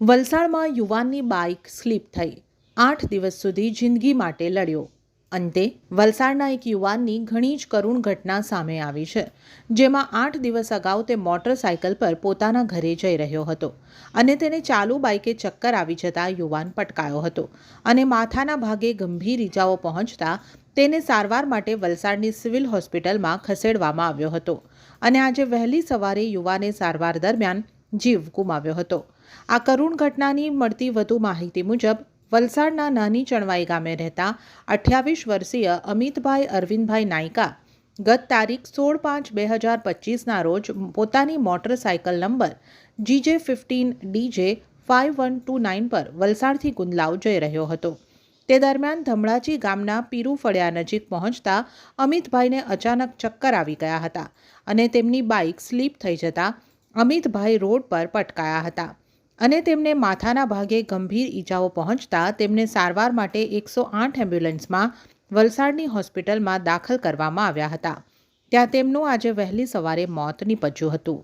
વલસાડમાં યુવાનની bike slip થઈ. આઠ દિવસ સુધી જિંદગી માટે લડ્યો. અંતે વલસાડના એક યુવાનની ઘણી જ કરુણ ઘટના સામે આવી છે, જેમાં આઠ દિવસ અગાઉ તે મોટરસાયકલ પર પોતાના ઘરે જઈ રહ્યો હતો અને તેને ચાલુ બાઇકે ચક્કર આવી જતા યુવાન પટકાયો હતો અને માથાના ભાગે ગંભીર ઇજાઓ પહોંચતા તેને સારવાર માટે વલસાડની સિવિલ હોસ્પિટલમાં ખસેડવામાં આવ્યો હતો. અને આજે વહેલી સવારે યુવાને સારવાર દરમિયાન જીવ ગુમાવ્યો હતો. આ કરુણ ઘટનાની મળતી વધુ માહિતી મુજબ, વલસાડના નાની ચણવાઈ ગામે રહેતા અઠ્યાવીસ વર્ષીય અમિતભાઈ અરવિંદભાઈ નાયકા ગત તારીખ સોળ પાંચ બે હજાર પચીસના રોજ પોતાની motorcycle number GJ fifteen DJ five one two nine પર વલસાડથી ગુંદલાવ જઈ રહ્યો હતો. તે દરમિયાન ધમળાજી ગામના પીરુ ફળિયા નજીક પહોંચતા અમિતભાઈને અચાનક ચક્કર આવી ગયા હતા અને તેમની બાઇક સ્લીપ થઈ જતા અમિતભાઈ રોડ પર પટકાયા હતા અને તેમને માથાના ભાગે ગંભીર ઈજાઓ પહોંચતા તેમને સારવાર માટે એકસો આઠ એમ્બ્યુલન્સમાં વલસાડની હોસ્પિટલમાં દાખલ કરવામાં આવ્યા હતા. ત્યાં તેમનું આજે વહેલી સવારે મોત નીપજ્યું હતું.